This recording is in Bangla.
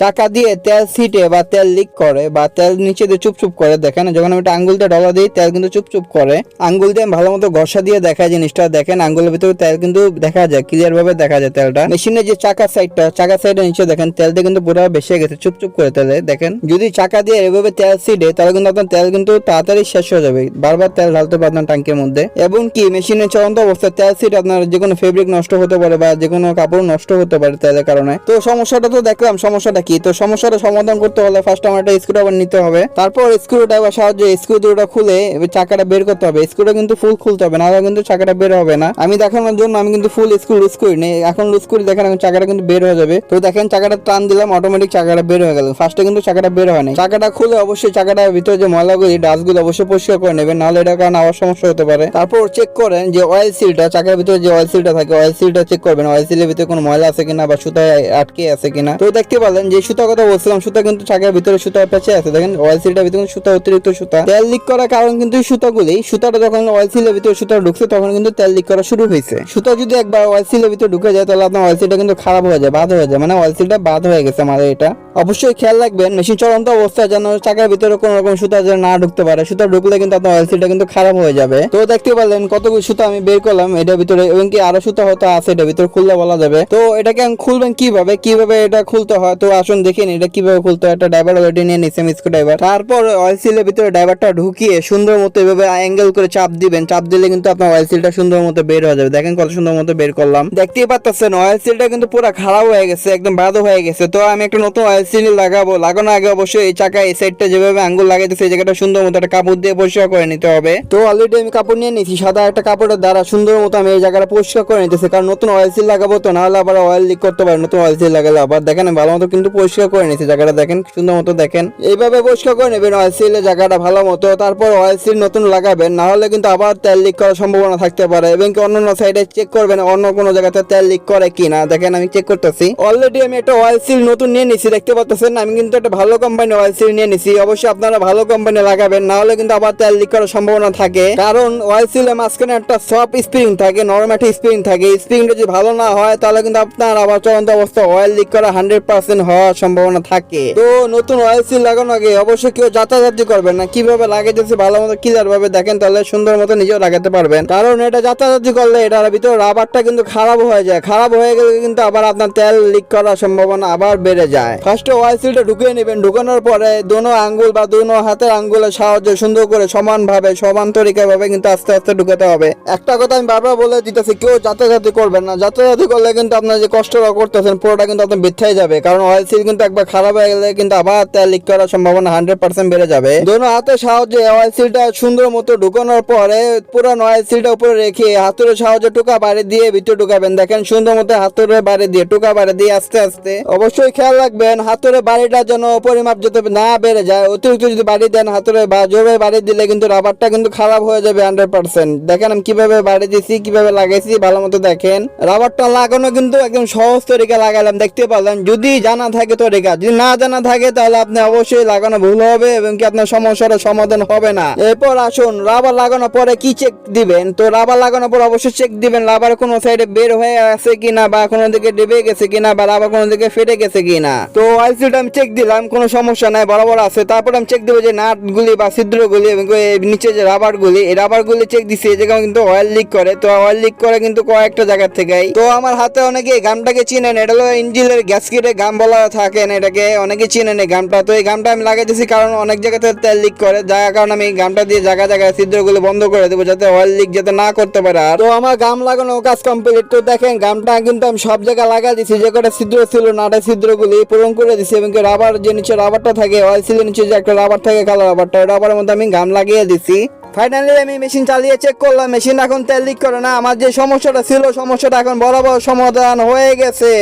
চাকা দিয়ে তেল ছিটে বা তেল লিক করে বা তেল নিচে দিয়ে চুপচুপ করে, দেখেন? যখন আমি একটা আঙ্গুল দিয়ে ডলা দিই, তেল কিন্তু চুপচুপ করে। আঙ্গুল দিয়ে ভালো মতো ঘষা দিয়ে দেখা জিনিসটা। দেখেন, আঙ্গুলের ভিতরে তেল কিন্তু দেখা যায় ক্লিয়ার ভাবে দেখা যায় তেলটা। মেশিনের যে চাকা সাইডটা চাকা সাইডের নিচে দেখেন, তেল দিয়ে কিন্তু পুরো বেশি গেছে, চুপচুপ করে তেলে। দেখেন, যদি চাকা দিয়ে এভাবে তেল ছিটে, তাহলে কিন্তু আপনার তেল কিন্তু তাড়াতাড়ি শেষ হয়ে যাবে। বারবার তেল ঢালতে আপনার ট্যাঙ্কের মধ্যে। এবং কি, মেশিনের চলন্ত অবস্থায় তেল সিট আপনার যে কোনো ফেব্রিক নষ্ট হতে পারে বা যে কোনো কাপড় নষ্ট হতে পারে তেলের কারণে। তো সমস্যাটা তো দেখলাম, সমস্যাটা কি? তো সমস্যাটা সমাধান করতে হলে ফার্স্ট আমার একটা স্ক্রু ড্রাইভার নিতে হবে। তারপর স্ক্রু ড্রাইভার সাহায্যে স্ক্রু দুটো খুলে চাকাটা বের করতে হবে। স্ক্রুটা কিন্তু ফুল খুলতে হবে, নাহলে কিন্তু চাকাটা বের হবে না। আমি দেখানোর জন্য আমি কিন্তু ফুল স্ক্রু লুজ করি নি এখন লুজ করি দেখেন এখন চাকাটা কিন্তু বের হয়ে যাবে। তো দেখেন চাকাটা টান দিলাম অটোমেটিক চাকাটা বের হয়ে গেল। ফার্স্টে কিন্তু চাকাটা বের হয় না চাকাটা খুলে অবশ্যই চাকাটার ভিতরে যে ময়লাগুলি ডাস্টগুলো অবশ্যই পরিষ্কার করে নেবেন। নাহলে এটার কারণে আবার সমস্যা হতে পারে। তারপর চেক করেন যে অয়েল সিলটা চাকার ভিতরে যে অয়েল সিলটা থাকে অয়েল সিলটা চেক করবেন। অয়েল সিলের ভিতরে কোনো ময়লা আছে কিনা বা সুতায় আটকে আছে কিনা। তো দেখতে পারলেন যে সুতা কথা বলছিলাম, সুতা কিন্তু চাকার ভিতরে সুতা পেঁচে আছে। দেখেন অয়েল সিলটার ভিতরে সুতা, অতিরিক্ত সুতা। তেল লিক করার কারণ কিন্তু সুতাগুলি, সুতাটা যখন অয়েল সিলের ভিতরে সুতা ঢুকছে, তখন কিন্তু তেল লিক করা শুরু হয়েছে। সুতা যদি একবার অয়েল সিলের ভিতরে ঢুকে যায়, তাহলে আপনার অয়েল সিলটা কিন্তু খারাপ হয়ে যায়, বাদ হয়ে যায়। মানে অয়েল সিলটা বাদ হয়ে গেছে আমাদের এটা। অবশ্যই খেয়াল রাখবেন মেশিন চলন্ত অবস্থায় যেন চাকার ভিতরে কোনো রকম সুতা যেন না ঢুকতে পারে। সুতা ঢুকলে কিন্তু আপনার অয়েল সিলটা কিন্তু খারাপ হয়ে যাবে। তো দেখতে পারলেন কতগুলো সুতা আমি বের করলাম এটার ভিতরে, এবং কি আরও সুতা হয়তো আছে এটার ভিতরে খুললে বলা যাবে। তো এটাকে আমি খুলবেন কীভাবে? কীভাবে এটা খুলতে হয়? তো আসুন দেখে নিন এটা কীভাবে খুলতে হয়। একটা ড্রাইভার অলরেডি নিয়ে নিচ্ছে স্ক্রু ড্রাইভার তারপর অয়েল সিলের ভিতরে ড্রাইভারটা ঢুকিয়ে সুন্দর মতো এভাবে অ্যাঙ্গেল করে চাপ দিবেন। চাপ দিলে কিন্তু আপনার অয়েল সিলটা সুন্দর মতো বের হয়ে যাবে। দেখেন কত সুন্দর মতো বের করলাম। দেখতেই পাচ্ছেন অয়েল সিলটা কিন্তু পুরো খারাপ হয়ে গেছে, একদম বাদো হয়ে গেছে। তো আমি একটা নতুন অয়েল সিল লাগাবো, লাগানোর আগে অবশ্যই এই চাকা এই সাইডটা যেভাবে আঙ্গুল লাগাইতে সেই জায়গাটা সুন্দর মতো একটা কাপড় দিয়ে পরিষ্কার করে নিতে হবে। তো অলরেডি আমি কাপড় নিয়ে নিয়েছি, সাদা একটা কাপড়ের দ্বারা সুন্দর মতো আমি এই জায়গাটা পরিষ্কার করে নিতেছি। কারণ নতুন অয়েল সিল লাগাবো তো, নাহলে আবার অয়েল লিক করতে পারে, নতুন অয়েল সিল লাগালে আবার। দেখেন, আমি ভালো মতো কিন্তু পরিষ্কার করে নিয়েছি জায়গাটা, দেখেন, সুন্দর মতো দেখেন। এইভাবে পরিষ্কার করে নেবেন অয়েল সিলের জায়গাটা ভালো মতো, তারপর অয়েল সিল নতুন লাগাবেন না হলে কিন্তু আবার তেল লিক করার সম্ভাবনা থাকতে পারে, এবং কি অন্য সাইডে চেক করবেন, অন্য কোনো জায়গাতে তেল লিক করে কিনা। দেখেন, আমি চেক করতেছি। অলরেডি আমি একটা অয়েল সিল নতুন নিয়ে নিয়েছি, দেখতে পাচ্ছেন আমি কিন্তু একটা ভালো কোম্পানি অয়েল সিল নিয়ে নিছি। অবশ্যই আপনারা ভালো কোম্পানি লাগাবেন না হলে কিন্তু আবার তেল লিক করার সম্ভাবনা থাকে। কারণ অয়েল সিলের মাঝখানে একটা সফট স্প্রিং থাকে নরম একটা স্প্রিং থাকে। স্প্রিংটা যদি ভালো না হয়, তাহলে কিন্তু আপনার আবার চলন্ত অবস্থা অয়েল লিক করা হান্ড্রেড পার্সেন্ট হওয়ার সম্ভাবনা থাকে। তো নতুন অয়েল সিল লাগানো আগে অবশ্যই কেউ যাতায়াতি করবেন না, কীভাবে লাগাইতেছে ভালো মতো ক্লিয়ার ভাবে দেখেন, তাহলে সুন্দর মতো নিজেও লাগাতে পারবেন। কারণ এটা যাতায়াতি করলে এটার ভিতরে রাবারটা কিন্তু খারাপ হয়ে যায়। খারাপ হয়ে গেলে কিন্তু আবার আপনার তেল লিক করার সম্ভাবনা আবার বেড়ে যায়। ফার্স্টে অয়েল সিলটা ঢুকিয়ে নেবেন। ঢুকানোর পরে দোনো আঙ্গুল বা দোনো হাতের আঙ্গুলের সাহায্যে সুন্দর করে সমান ভাবে সমান তরিকা ভাবে কিন্তু আস্তে আস্তে ঢুকাতে হবে। একটা কথা আমি বারবার বলে দিতেছি, কেউ যাতায়াতি করবেন না। যাতায়াতি করলে কিন্তু আপনার যে কষ্টটা করতেছেন, পুরোটা কিন্তু আপনার বৃথাই যাবে। কারণ অয়েল সিল কিন্তু একবার খারাপ হয়ে গেলে কিন্তু আবার তেল লিক করার সম্ভাবনা হান্ড্রেড পার্সেন্ট বেড়ে যাবে। দোনো হাতের সাহায্যে অয়েল সিলটা সুন্দর মতো ঢুকানোর পরে পুরো অয়েল সিলটা উপরে রেখে হাতুড়ের সাহায্যে টুকা বাইরে দিয়ে ভিতরে ঢুকাবেন। দেখেন সুন্দর মতো হাতুড়ে বাইরে দিয়ে, টুকা বাইরে দিয়ে আস্তে আস্তে। অবশ্যই খেয়াল রাখবেন হাতুড়ে বাড়িটা যেন পরিমাপ যাতে না বেড়ে যায়, অতিরিক্ত যদি বাড়ি দেন, হাতুড়ে বা জোরে বাড়ি দিলে কিন্তু রাবারটা কিন্তু খারাপ হয়ে যাবে হান্ড্রেড পার্সেন্ট দেখেন আমি কীভাবে বাড়ি দিছি, কীভাবে লাগাইছি, ভালো মতো দেখেন। রাবারটা লাগানো কিন্তু একদম সহজ তরিকা লাগালাম, দেখতে পারলেন? যদি জানা থাকে তরিকা, যদি না জানা থাকে তাহলে আপনি অবশ্যই লাগানো ভুল হবে এবং কি আপনার সমস্যার সমাধান হবে না। এরপর আসুন, রাবার লাগানোর পরে কি চেক দিবেন? তো রাবার লাগানোর পর অবশ্যই চেক দিবেন, রাবার কোনো সাইডে বের হয়ে আছে কিনা বা কোনো দিকে ডেবে গেছে কিনা বা রাবার কোনো দিকে ফেটে গেছে কিনা। তো আইসিটা আমি চেক দিলাম, কোনো সমস্যা নাই, বরাবর আছে। তারপর আমি চেক দেবো যে নাট গুলি বা ছিদ্রগুলি নিচে যে রাবার গুলি এই রাবার গুলি চেক দিছি, এই জায়গায় কিন্তু অয়েল লিক করে। তো অয়েল লিক করে কিন্তু কয়েকটা জায়গা থেকেই। তো আমার হাতে অনেকে এই গামটাকে চিনেন, এটা হলো ইঞ্জিনের গ্যাসকিটে গাম বলা থাকেন এটাকে, অনেকে চিনেন এই গামটা। তো এই গামটা আমি লাগাইতেছি কারণ অনেক জায়গাতে তেল লিক করে, যার কারণে আমি গামটা দিয়ে জায়গা জায়গায় ছিদ্রগুলো বন্ধ করে দেবো যাতে অয়েল লিক যাতে না করতে পারে আর। তো আমার গাম লাগানো কাজ কমপ্লিট তো দেখেন, গামটা কিন্তু আমি সব জায়গায় লাগা দিছি, যে কটা ছিদ্র ছিল নাটা ছিদ্রগুলি পূরণ করে দিছি এবং রাবার যে নিচে রাবারটা থাকে অয়েল সিলের নিচে যে একটা রাবার থাকে, কালো রাবারটা রাবারের মধ্যে আমি গাম লাগিয়ে দিছি। ফাইনালি আমি মেশিন চালিয়ে চেক করলাম মেশিন এখন তেল লিক করে না, আমার যে সমস্যাটা ছিল, সমস্যাটা এখন বরাবর সমাধান হয়ে গেছে।